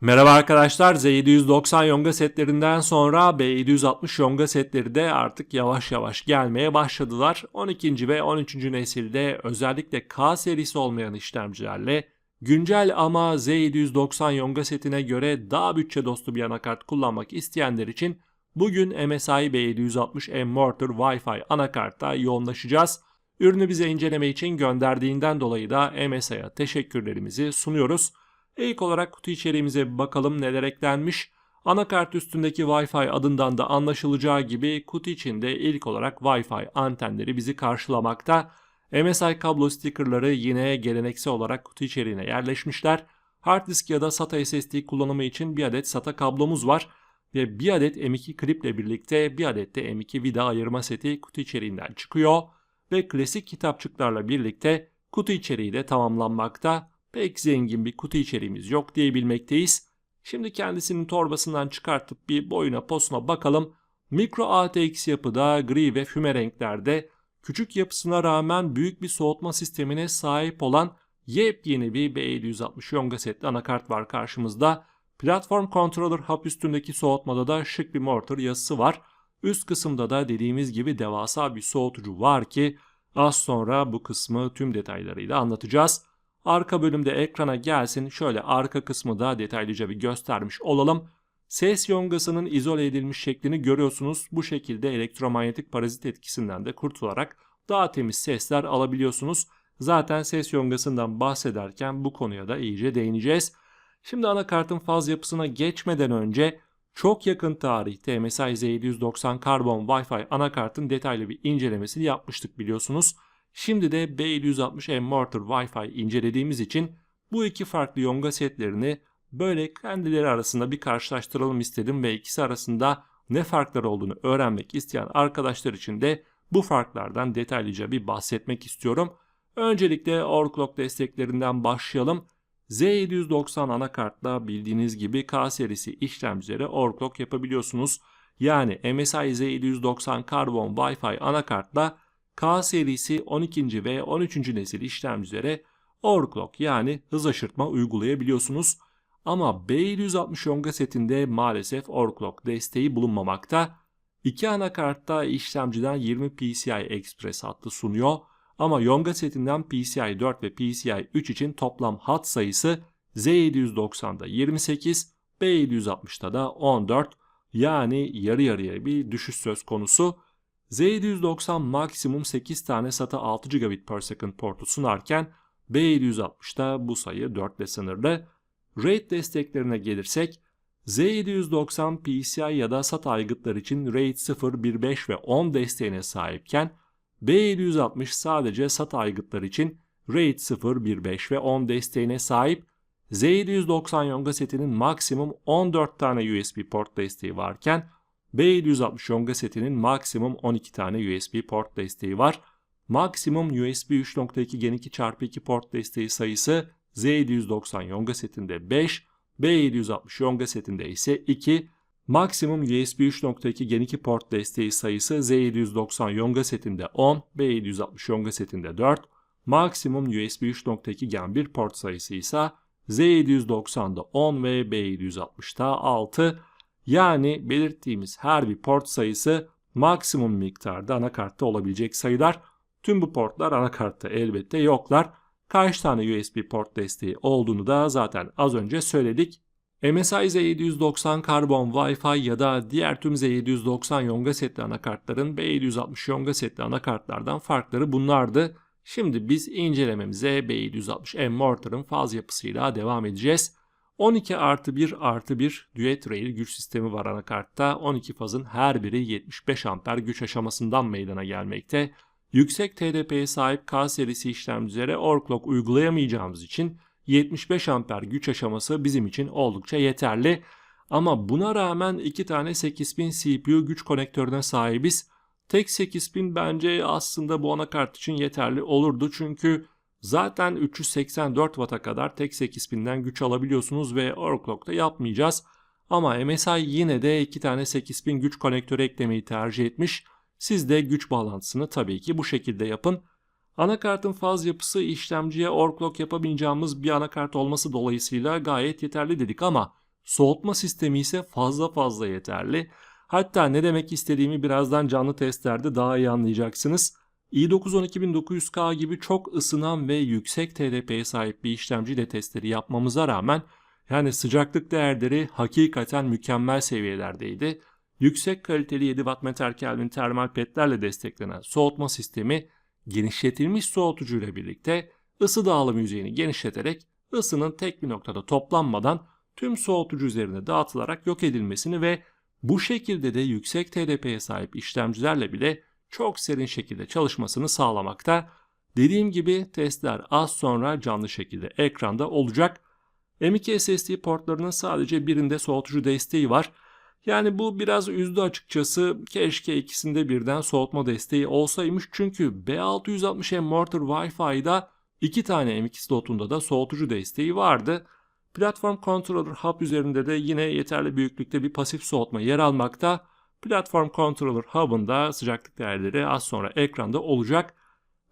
Merhaba arkadaşlar, Z790 yonga setlerinden sonra B760 yonga setleri de artık yavaş yavaş gelmeye başladılar. 12. ve 13. nesilde özellikle K serisi olmayan işlemcilerle güncel ama Z790 yonga setine göre daha bütçe dostu bir anakart kullanmak isteyenler için bugün MSI B760 M-Mortar Wi-Fi anakartta yoğunlaşacağız. Ürünü bize inceleme için gönderdiğinden dolayı da MSI'ya teşekkürlerimizi sunuyoruz. İlk olarak kutu içeriğimize bir bakalım neler eklenmiş. Anakart üstündeki Wi-Fi adından da anlaşılacağı gibi kutu içinde ilk olarak Wi-Fi antenleri bizi karşılamakta. MSI kablo stickerları yine geleneksel olarak kutu içeriğine yerleşmişler. Hard disk ya da SATA SSD kullanımı için bir adet SATA kablomuz var ve bir adet M2 kliple birlikte bir adet de M2 vida ayırma seti kutu içeriğinden çıkıyor ve klasik kitapçıklarla birlikte kutu içeriği de tamamlanmakta pek zengin bir kutu içeriğimiz yok diyebilmekteyiz. Şimdi kendisinin torbasından çıkartıp bir boyuna posuna bakalım. Mikro ATX yapıda gri ve füme renklerde küçük yapısına rağmen büyük bir soğutma sistemine sahip olan yepyeni bir B760 Yonga setli anakart var karşımızda. Platform Controller hap üstündeki soğutmada da şık bir mortar yazısı var. Üst kısımda da dediğimiz gibi devasa bir soğutucu var ki az sonra bu kısmı tüm detaylarıyla anlatacağız. Arka bölümde ekrana gelsin. Şöyle arka kısmı da detaylıca bir göstermiş olalım. Ses yongasının izole edilmiş şeklini görüyorsunuz. Bu şekilde elektromanyetik parazit etkisinden de kurtularak daha temiz sesler alabiliyorsunuz. Zaten ses yongasından bahsederken bu konuya da iyice değineceğiz. Şimdi anakartın faz yapısına geçmeden önce çok yakın tarihte MSI Z790 Carbon Wi-Fi anakartın detaylı bir incelemesini yapmıştık biliyorsunuz. Şimdi de B760M Mortar Wi-Fi incelediğimiz için bu iki farklı yonga setlerini böyle kendileri arasında bir karşılaştıralım istedim ve ikisi arasında ne farklar olduğunu öğrenmek isteyen arkadaşlar için de bu farklardan detaylıca bir bahsetmek istiyorum. Öncelikle overclock desteklerinden başlayalım. Z790 anakartla bildiğiniz gibi K serisi işlemcileri overclock yapabiliyorsunuz. Yani MSI Z790 Carbon Wi-Fi anakartla K serisi 12. ve 13. nesil işlemcilere overclock yani hız aşırtma uygulayabiliyorsunuz. Ama B760 Yonga setinde maalesef overclock desteği bulunmamakta. İki anakartta işlemciden 20 PCI Express hattı sunuyor. Ama Yonga setinden PCI 4 ve PCI 3 için toplam hat sayısı Z790'da 28, B760'da da 14. Yani yarı yarıya bir düşüş söz konusu. Z790 maksimum 8 tane SATA 6 gigabit per second portu sunarken B760'da bu sayı 4 ile sınırlı. RAID desteklerine gelirsek Z790 PCI ya da SATA aygıtlar için RAID 0, 1, 5 ve 10 desteğine sahipken B760 sadece SATA aygıtlar için RAID 0, 1, 5 ve 10 desteğine sahip. Z790 Yonga setinin maksimum 14 tane USB port desteği varken B760 Yonga setinin maksimum 12 tane USB port desteği var. Maksimum USB 3.2 Gen 2x2 port desteği sayısı Z790 Yonga setinde 5, B760 Yonga setinde ise 2. Maksimum USB 3.2 Gen 2 port desteği sayısı Z790 Yonga setinde 10, B760 Yonga setinde 4. Maksimum USB 3.2 Gen 1 port sayısı ise Z790'da 10 ve B760'da 6. Yani belirttiğimiz her bir port sayısı maksimum miktarda anakartta olabilecek sayılar. Tüm bu portlar anakartta elbette yoklar. Kaç tane USB port desteği olduğunu da zaten az önce söyledik. MSI Z790 Carbon Wi-Fi ya da diğer tüm Z790 Yonga setli anakartların B760 Yonga setli anakartlardan farkları bunlardı. Şimdi biz incelememize B760M Mortar'ın faz yapısıyla devam edeceğiz. 12 artı 1 artı 1 Duet Rail güç sistemi var anakartta. 12 fazın her biri 75 amper güç aşamasından meydana gelmekte. Yüksek TDP'ye sahip K serisi işlemcilere overclock uygulayamayacağımız için 75 amper güç aşaması bizim için oldukça yeterli. Ama buna rağmen iki tane 8000 CPU güç konektörüne sahibiz. Tek 8000 bence aslında bu anakart için yeterli olurdu çünkü Zaten 384 Watt'a kadar tek 8000'den güç alabiliyorsunuz ve overclock'ta yapmayacağız. Ama MSI yine de 2 tane 8000 güç konektörü eklemeyi tercih etmiş. Siz de güç bağlantısını tabii ki bu şekilde yapın. Anakartın faz yapısı işlemciye overclock yapamayacağımız bir anakart olması dolayısıyla gayet yeterli dedik ama Soğutma sistemi ise fazla fazla yeterli. Hatta ne demek istediğimi birazdan canlı testlerde daha iyi anlayacaksınız. İ9 12900K gibi çok ısınan ve yüksek TDP'ye sahip bir işlemciyle testleri yapmamıza rağmen yani sıcaklık değerleri hakikaten mükemmel seviyelerdeydi. Yüksek kaliteli 7 Watt metal Kelvin termal petlerle desteklenen soğutma sistemi genişletilmiş soğutucuyla birlikte ısı dağılım yüzeyini genişleterek ısının tek bir noktada toplanmadan tüm soğutucu üzerine dağıtılarak yok edilmesini ve bu şekilde de yüksek TDP'ye sahip işlemcilerle bile çok serin şekilde çalışmasını sağlamakta. Dediğim gibi testler az sonra canlı şekilde ekranda olacak. M.2 SSD portlarının sadece birinde soğutucu desteği var. Yani bu biraz üzdü açıkçası. Keşke ikisinde birden soğutma desteği olsaymış. Çünkü B660M Mortar Wi-Fi'da iki tane M.2 slotunda da soğutucu desteği vardı. Platform Controller Hub üzerinde de yine yeterli büyüklükte bir pasif soğutma yer almakta. Platform Controller Hub'ın da sıcaklık değerleri az sonra ekranda olacak.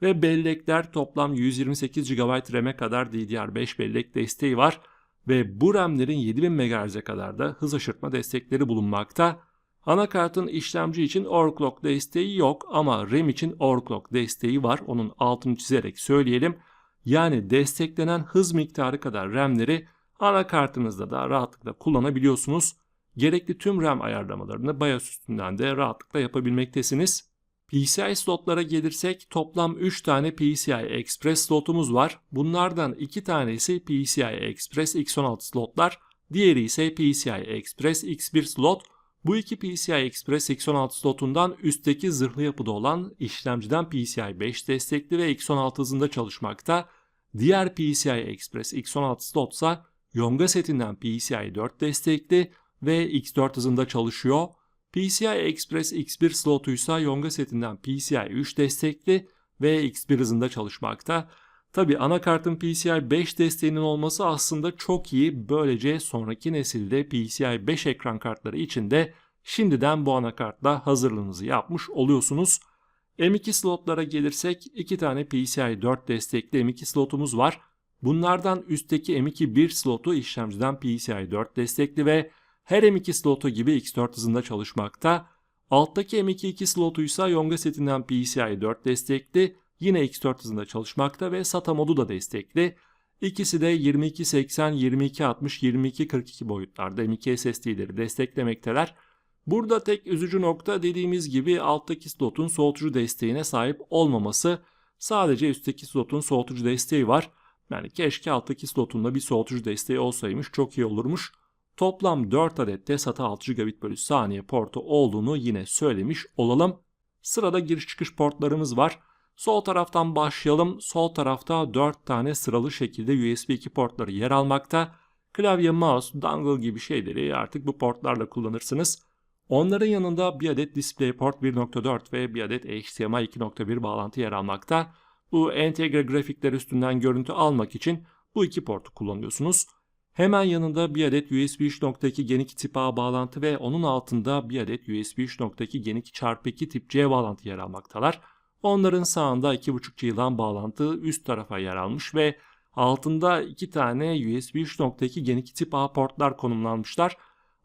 Ve bellekler toplam 128 GB RAM'e kadar DDR5 bellek desteği var. Ve bu RAM'lerin 7000 MHz'e kadar da hız aşırtma destekleri bulunmakta. Anakartın işlemci için overclock desteği yok ama RAM için overclock desteği var. Onun altını çizerek söyleyelim. Yani desteklenen hız miktarı kadar RAM'leri anakartınızda da rahatlıkla kullanabiliyorsunuz. Gerekli tüm RAM ayarlamalarını BIOS üstünden de rahatlıkla yapabilmektesiniz. PCI slotlara gelirsek toplam 3 tane PCI Express slotumuz var. Bunlardan 2 tanesi PCI Express X16 slotlar, diğeri ise PCI Express X1 slot. Bu iki PCI Express X16 slotundan üstteki zırhlı yapıda olan işlemciden PCI 5 destekli ve X16 hızında çalışmakta. Diğer PCI Express X16 slot ise Yonga setinden PCI 4 destekli ve X4 hızında çalışıyor. PCI Express X1 slotuysa Yonga setinden PCI 3 destekli ve X1 hızında çalışmakta. Tabi anakartın PCI 5 desteğinin olması aslında çok iyi. Böylece sonraki nesilde PCI 5 ekran kartları için de şimdiden bu anakartla hazırlığınızı yapmış oluyorsunuz. M2 slotlara gelirsek 2 tane PCI 4 destekli M2 slotumuz var. Bunlardan üstteki M2 1 slotu işlemciden PCI 4 destekli ve her M2 slotu gibi X4 hızında çalışmakta. Alttaki M2 2 slotu ise Yonga setinden PCI 4 destekli, yine X4 hızında çalışmakta ve SATA modu da destekli. İkisi de 2280, 2260, 2242 boyutlarda M2 SSD'leri desteklemekteler. Burada tek üzücü nokta dediğimiz gibi alttaki slotun soğutucu desteğine sahip olmaması. Sadece üstteki slotun soğutucu desteği var. Yani keşke alttaki slotunda bir soğutucu desteği olsaymış çok iyi olurmuş. Toplam 4 adet de SATA 6 gigabit bölü saniye portu olduğunu yine söylemiş olalım. Sırada giriş çıkış portlarımız var. Sol taraftan başlayalım. Sol tarafta 4 tane sıralı şekilde USB 2 portları yer almakta. Klavye, mouse, dongle gibi şeyleri artık bu portlarla kullanırsınız. Onların yanında bir adet DisplayPort 1.4 ve bir adet HDMI 2.1 bağlantı yer almakta. Bu entegre grafikler üstünden görüntü almak için bu iki portu kullanıyorsunuz. Hemen yanında bir adet USB 3.2 Gen 2 tip A bağlantı ve onun altında bir adet USB 3.2 Gen 2 çarpı 2 tip C bağlantı yer almaktalar. Onların sağında 2.5 yılan bağlantı üst tarafa yer almış ve altında iki tane USB 3.2 Gen 2 tip A portlar konumlanmışlar.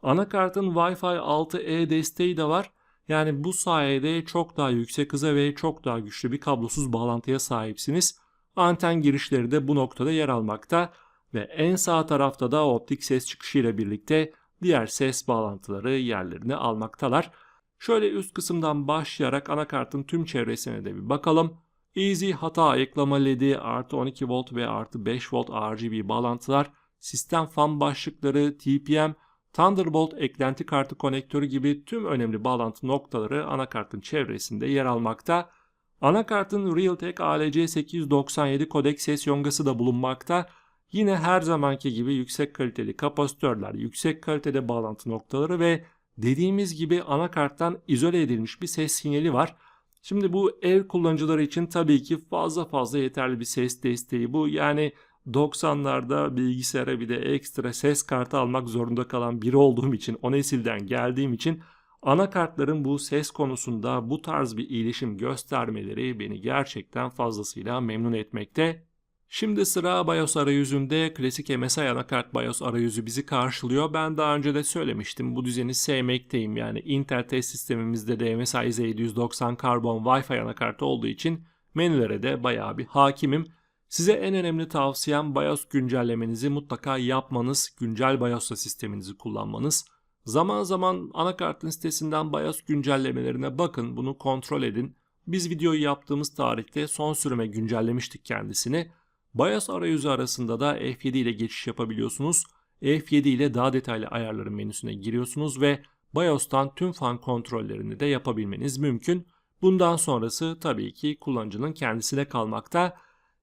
Anakartın Wi-Fi 6E desteği de var. Yani bu sayede çok daha yüksek hıza ve çok daha güçlü bir kablosuz bağlantıya sahipsiniz. Anten girişleri de bu noktada yer almakta ve en sağ tarafta da optik ses çıkışı ile birlikte diğer ses bağlantıları yerlerini almaktalar. Şöyle üst kısımdan başlayarak anakartın tüm çevresine de bir bakalım. Easy hata ayıklama ledi artı 12 volt ve artı 5 volt RGB bağlantılar, sistem fan başlıkları, TPM, Thunderbolt eklenti kartı konektörü gibi tüm önemli bağlantı noktaları anakartın çevresinde yer almakta. Anakartın Realtek ALC897 kodek ses yongası da bulunmakta. Yine her zamanki gibi yüksek kaliteli kapasitörler, yüksek kalitede bağlantı noktaları ve dediğimiz gibi anakarttan izole edilmiş bir ses sinyali var. Şimdi bu ev kullanıcıları için tabii ki fazla fazla yeterli bir ses desteği bu. Yani 90'larda bilgisayara bir de ekstra ses kartı almak zorunda kalan biri olduğum için, o nesilden geldiğim için anakartların bu ses konusunda bu tarz bir iyileşim göstermeleri beni gerçekten fazlasıyla memnun etmekte. Şimdi sıra BIOS arayüzünde klasik MSI anakart BIOS arayüzü bizi karşılıyor. Ben daha önce de söylemiştim bu düzeni sevmekteyim. Yani Intel test sistemimizde de MSI Z790 Carbon Wi-Fi anakartı olduğu için menülere de bayağı bir hakimim. Size en önemli tavsiyem BIOS güncellemenizi mutlaka yapmanız, güncel BIOS'la sisteminizi kullanmanız. Zaman zaman anakartın sitesinden BIOS güncellemelerine bakın, bunu kontrol edin. Biz videoyu yaptığımız tarihte son sürüme güncellemiştik kendisini. BIOS arayüzü arasında da F7 ile geçiş yapabiliyorsunuz. F7 ile daha detaylı ayarların menüsüne giriyorsunuz ve BIOS'tan tüm fan kontrollerini de yapabilmeniz mümkün. Bundan sonrası tabii ki kullanıcının kendisine kalmakta.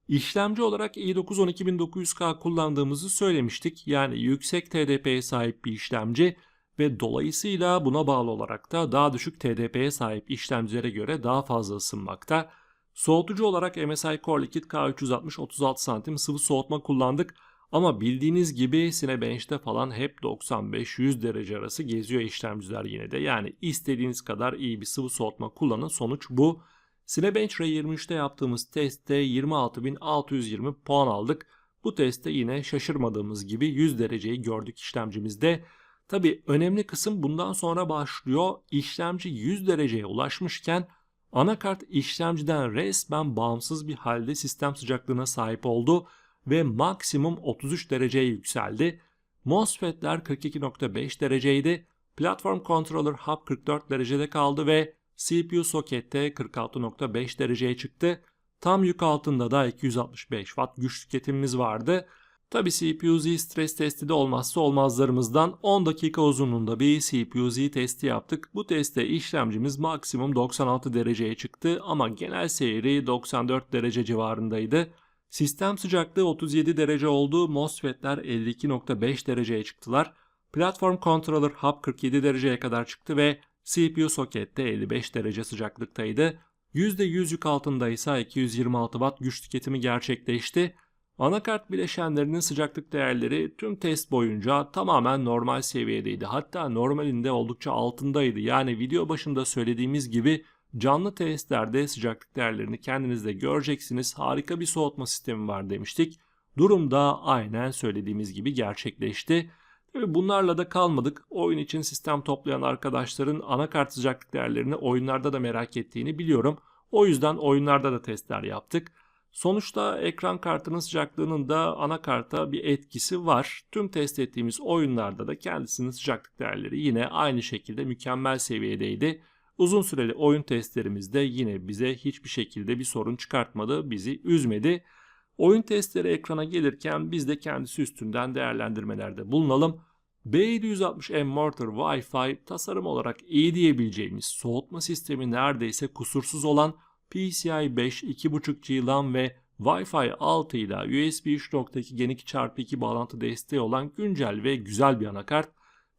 İşlemci olarak i9 12900K kullandığımızı söylemiştik. Yani yüksek TDP'ye sahip bir işlemci ve dolayısıyla buna bağlı olarak da daha düşük TDP'ye sahip işlemcilere göre daha fazla ısınmakta. Soğutucu olarak MSI Core Liquid K360 36 santim sıvı soğutma kullandık. Ama bildiğiniz gibi Cinebench'te falan hep 95-100 derece arası geziyor işlemciler yine de. Yani istediğiniz kadar iyi bir sıvı soğutma kullanın sonuç bu. Cinebench R23'te yaptığımız testte 26.620 puan aldık. Bu testte yine şaşırmadığımız gibi 100 dereceyi gördük işlemcimizde. Tabi önemli kısım bundan sonra başlıyor. İşlemci 100 dereceye ulaşmışken anakart işlemciden resmen bağımsız bir halde sistem sıcaklığına sahip oldu ve maksimum 33 dereceye yükseldi. MOSFET'ler 42.5 dereceydi. Platform Controller Hub 44 derecede kaldı ve CPU sokette 46.5 dereceye çıktı. Tam yük altında da 265 Watt güç tüketimimiz vardı. Tabi CPU-Z stres testi de olmazsa olmazlarımızdan 10 dakika uzunluğunda bir CPU-Z testi yaptık. Bu testte işlemcimiz maksimum 96 dereceye çıktı ama genel seyri 94 derece civarındaydı. Sistem sıcaklığı 37 derece oldu. MOSFET'ler 52.5 dereceye çıktılar. Platform Controller Hub 47 dereceye kadar çıktı ve CPU sokette 55 derece sıcaklıktaydı. %100 yük altında ise 226 Watt güç tüketimi gerçekleşti. Anakart bileşenlerinin sıcaklık değerleri tüm test boyunca tamamen normal seviyedeydi. Hatta normalinde oldukça altındaydı. Yani video başında söylediğimiz gibi canlı testlerde sıcaklık değerlerini kendiniz de göreceksiniz. Harika bir soğutma sistemi var demiştik. Durum da aynen söylediğimiz gibi gerçekleşti. Tabii bunlarla da kalmadık. Oyun için sistem toplayan arkadaşların anakart sıcaklık değerlerini oyunlarda da merak ettiğini biliyorum. O yüzden oyunlarda da testler yaptık. Sonuçta ekran kartının sıcaklığının da anakarta bir etkisi var. Tüm test ettiğimiz oyunlarda da kendisinin sıcaklık değerleri yine aynı şekilde mükemmel seviyedeydi. Uzun süreli oyun testlerimizde yine bize hiçbir şekilde bir sorun çıkartmadı, bizi üzmedi. Oyun testleri ekrana gelirken biz de kendisi üstünden değerlendirmelerde bulunalım. B760M Mortar Wi-Fi tasarım olarak iyi diyebileceğimiz soğutma sistemi neredeyse kusursuz olan PCI 5 2.5G LAN ve Wi-Fi 6 ile USB 3.2 Gen 2x2 bağlantı desteği olan güncel ve güzel bir anakart.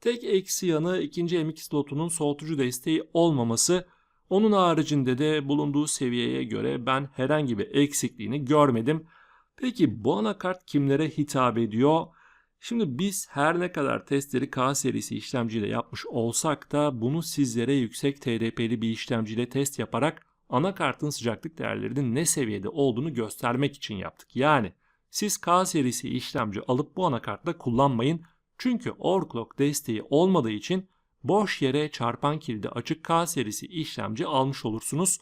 Tek eksi yanı ikinci M2 slotunun soğutucu desteği olmaması. Onun haricinde de bulunduğu seviyeye göre ben herhangi bir eksikliğini görmedim. Peki bu anakart kimlere hitap ediyor? Şimdi biz her ne kadar testleri K serisi işlemciyle yapmış olsak da bunu sizlere yüksek TDP'li bir işlemciyle test yaparak anakartın sıcaklık değerlerinin ne seviyede olduğunu göstermek için yaptık. Yani siz K serisi işlemci alıp bu anakartla kullanmayın. Çünkü overclock desteği olmadığı için boş yere çarpan kilidi açık K serisi işlemci almış olursunuz.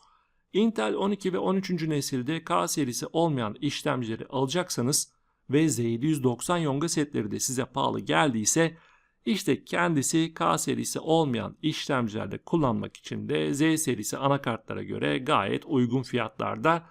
Intel 12 ve 13. nesilde K serisi olmayan işlemcileri alacaksanız ve Z790 Yonga setleri de size pahalı geldiyse işte kendisi K serisi olmayan işlemcilerde kullanmak için de Z serisi anakartlara göre gayet uygun fiyatlarda.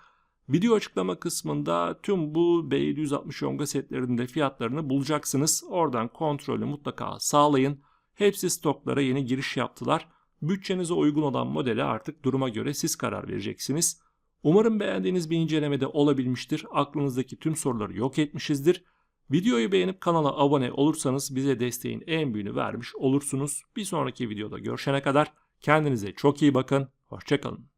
Video açıklama kısmında tüm bu B760 Yonga setlerinde fiyatlarını bulacaksınız. Oradan kontrolü mutlaka sağlayın. Hepsi stoklara yeni giriş yaptılar. Bütçenize uygun olan modele artık duruma göre siz karar vereceksiniz. Umarım beğendiğiniz bir incelemede olabilmiştir. Aklınızdaki tüm soruları yok etmişizdir. Videoyu beğenip kanala abone olursanız bize desteğin en büyüğünü vermiş olursunuz. Bir sonraki videoda görüşene kadar kendinize çok iyi bakın. Hoşçakalın.